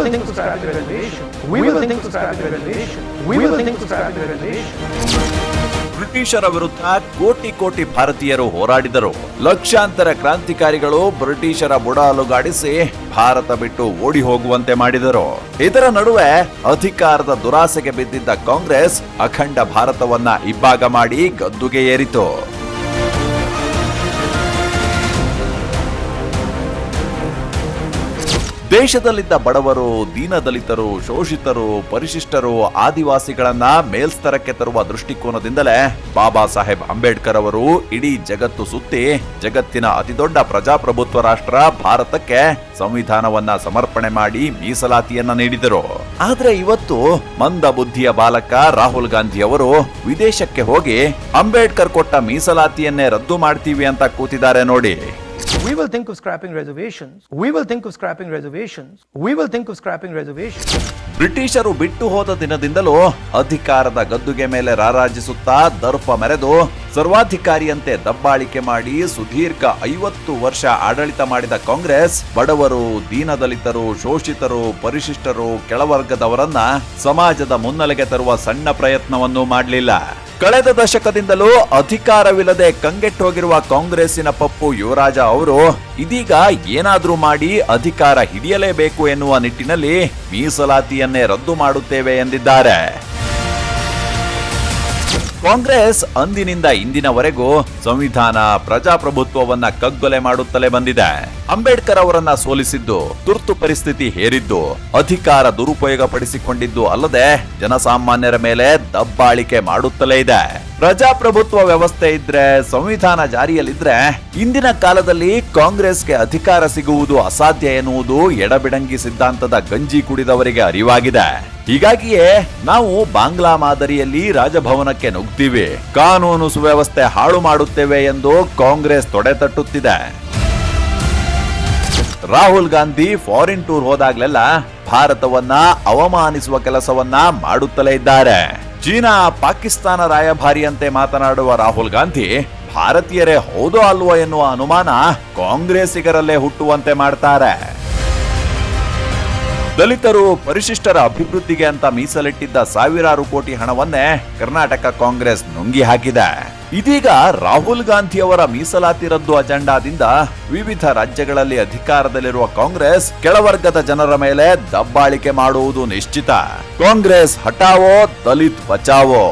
will think to scrap the reservation. We will think to scrap the. We will think to scrap the. ಬ್ರಿಟಿಷರ ವಿರುದ್ಧ ಕೋಟಿ ಕೋಟಿ ಭಾರತೀಯರು ಹೋರಾಡಿದರು ಲಕ್ಷಾಂತರ ಕ್ರಾಂತಿಕಾರಿಗಳು ಬ್ರಿಟಿಷರ ಬುಡಾಲುಗಾಡಿಸಿ ಭಾರತ ಬಿಟ್ಟು ಓಡಿ ಹೋಗುವಂತೆ ಮಾಡಿದರು ಇದರ ನಡುವೆ ಅಧಿಕಾರದ ದುರಾಸೆಗೆ ಬಿದ್ದಿದ್ದ ಕಾಂಗ್ರೆಸ್ ಅಖಂಡ ಭಾರತವನ್ನ ಇಬ್ಬಾಗ ಮಾಡಿ ಗದ್ದುಗೆ ಏರಿತು ದೇಶದಲ್ಲಿದ್ದ ಬಡವರು, ದೀನದಲಿತರು, ಶೋಷಿತರು, ಪರಿಶಿಷ್ಟರು, ಆದಿವಾಸಿಗಳನ್ನ ಮೇಲ್ಸ್ತರಕ್ಕೆ ತರುವ ದೃಷ್ಟಿಕೋನದಿಂದಲೇ ಬಾಬಾ ಸಾಹೇಬ್ ಅಂಬೇಡ್ಕರ್ ಅವರು ಇಡೀ ಜಗತ್ತು ಸುತ್ತಿ ಜಗತ್ತಿನ ಅತಿದೊಡ್ಡ ಪ್ರಜಾಪ್ರಭುತ್ವ ರಾಷ್ಟ್ರ ಭಾರತಕ್ಕೆ ಸಂವಿಧಾನವನ್ನ ಸಮರ್ಪಣೆ ಮಾಡಿ ಮೀಸಲಾತಿಯನ್ನ ನೀಡಿದರು. ಆದ್ರೆ ಇವತ್ತು ಮಂದ ಬುದ್ಧಿಯ ಬಾಲಕ ರಾಹುಲ್ ಗಾಂಧಿ ಅವರು ವಿದೇಶಕ್ಕೆ ಹೋಗಿ ಅಂಬೇಡ್ಕರ್ ಕೊಟ್ಟ ಮೀಸಲಾತಿಯನ್ನೇ ರದ್ದು ಮಾಡ್ತೀವಿ ಅಂತ ಕೂತಿದ್ದಾರೆ ನೋಡಿ We will think of scrapping reservations. We will think of scrapping reservations. We will think of scrapping reservations. ಬ್ರಿಟಿಷರು ಬಿಟ್ಟು ಹೋದ ದಿನದಿಂದಲೂ ಅಧಿಕಾರದ ಗದ್ದುಗೆ ಮೇಲೆ ರಾರಾಜಿಸುತ್ತಾ ದರ್ಪ ಮೆರೆದು ಸರ್ವಾಧಿಕಾರಿಯಂತೆ ದಬ್ಬಾಳಿಕೆ ಮಾಡಿ ಸುದೀರ್ಘ ಐವತ್ತು ವರ್ಷ ಆಡಳಿತ ಮಾಡಿದ ಕಾಂಗ್ರೆಸ್, ಬಡವರು, ದೀನದಲಿತರು, ಶೋಷಿತರು, ಪರಿಶಿಷ್ಟರು, ಕೆಳವರ್ಗದವರನ್ನ ಸಮಾಜದ ಮುನ್ನೆಲೆಗೆ ತರುವ ಸಣ್ಣ ಪ್ರಯತ್ನವನ್ನು ಮಾಡಲಿಲ್ಲ. ಕಳೆದ ದಶಕದಿಂದಲೂ ಅಧಿಕಾರವಿಲ್ಲದೆ ಕಂಗೆಟ್ಟೋಗಿರುವ ಕಾಂಗ್ರೆಸ್ಸಿನ ಪಪ್ಪು ಯುವರಾಜ ಅವರು ಇದೀಗ ಏನಾದರೂ ಮಾಡಿ ಅಧಿಕಾರ ಹಿಡಿಯಲೇಬೇಕು ಎನ್ನುವ ನಿಟ್ಟಿನಲ್ಲಿ ಮೀಸಲಾತಿಯನ್ನೇ ರದ್ದು ಮಾಡುತ್ತೇವೆ ಎಂದಿದ್ದಾರೆ. ಕಾಂಗ್ರೆಸ್ ಅಂದಿನಿಂದ ಇಂದಿನವರೆಗೂ ಸಂವಿಧಾನ, ಪ್ರಜಾಪ್ರಭುತ್ವವನ್ನ ಕಗ್ಗೊಲೆ ಮಾಡುತ್ತಲೇ ಬಂದಿದೆ. ಅಂಬೇಡ್ಕರ್ ಅವರನ್ನ ಸೋಲಿಸಿದ್ದು, ತುರ್ತು ಪರಿಸ್ಥಿತಿ ಹೇರಿದ್ದು, ಅಧಿಕಾರ ದುರುಪಯೋಗ ಪಡಿಸಿಕೊಂಡಿದ್ದು ಅಲ್ಲದೆ ಜನಸಾಮಾನ್ಯರ ಮೇಲೆ ದಬ್ಬಾಳಿಕೆ ಮಾಡುತ್ತಲೇ ಇದೆ. ಪ್ರಜಾಪ್ರಭುತ್ವ ವ್ಯವಸ್ಥೆ ಇದ್ರೆ, ಸಂವಿಧಾನ ಜಾರಿಯಲ್ಲಿದ್ರೆ ಇಂದಿನ ಕಾಲದಲ್ಲಿ ಕಾಂಗ್ರೆಸ್ಗೆ ಅಧಿಕಾರ ಸಿಗುವುದು ಅಸಾಧ್ಯ ಎನ್ನುವುದು ಎಡಬಿಡಂಗಿ ಸಿದ್ಧಾಂತದ ಗಂಜಿ ಕುಡಿದವರಿಗೆ ಅರಿವಾಗಿದೆ. ಹೀಗಾಗಿಯೇ ನಾವು ಬಾಂಗ್ಲಾ ಮಾದರಿಯಲ್ಲಿ ರಾಜಭವನಕ್ಕೆ ನುಗ್ತೀವಿ. ಕಾನೂನು ಸುವ್ಯವಸ್ಥೆ ಹಾಳು ಮಾಡುತ್ತೇವೆ ಎಂದು ಕಾಂಗ್ರೆಸ್ ತೊಡೆ ತಟ್ಟುತ್ತಿದೆ. ರಾಹುಲ್ ಗಾಂಧಿ ಫಾರಿನ್ ಟೂರ್ ಹೋದಾಗ್ಲೆಲ್ಲ ಭಾರತವನ್ನ ಅವಮಾನಿಸುವ ಕೆಲಸವನ್ನ ಮಾಡುತ್ತಲೇ ಇದ್ದಾರೆ. ಚೀನಾ ಪಾಕಿಸ್ತಾನ ರಾಯಭಾರಿಯಂತೆ ಮಾತನಾಡುವ ರಾಹುಲ್ ಗಾಂಧಿ, ಭಾರತೀಯರೇ ಹೌದೋ ಅಲ್ವೋ ಎನ್ನುವ ಅನುಮಾನ ಕಾಂಗ್ರೆಸ್ಸಿಗರಲ್ಲೇ ಹುಟ್ಟುವಂತೆ ಮಾಡ್ತಾರೆ. ದಲಿತರು ಪರಿಶಿಷ್ಟರ ಅಭಿವೃದ್ಧಿಗೆ ಅಂತ ಮೀಸಲಿಟ್ಟಿದ್ದ ಸಾವಿರಾರು ಕೋಟಿ ಹಣವನ್ನೇ ಕರ್ನಾಟಕ ಕಾಂಗ್ರೆಸ್ ನುಂಗಿ ಹಾಕಿದೆ. ಇದೀಗ ರಾಹುಲ್ ಗಾಂಧಿ ಅವರ ಮೀಸಲಾತಿ ರದ್ದು ಅಜೆಂಡಾದಿಂದ ವಿವಿಧ ರಾಜ್ಯಗಳಲ್ಲಿ ಅಧಿಕಾರದಲ್ಲಿರುವ ಕಾಂಗ್ರೆಸ್ ಕೆಳವರ್ಗದ ಜನರ ಮೇಲೆ ದಬ್ಬಾಳಿಕೆ ಮಾಡುವುದು ನಿಶ್ಚಿತ. ಕಾಂಗ್ರೆಸ್ ಹಟಾವೋ ದಲಿತ್ ಬಚಾವೋ.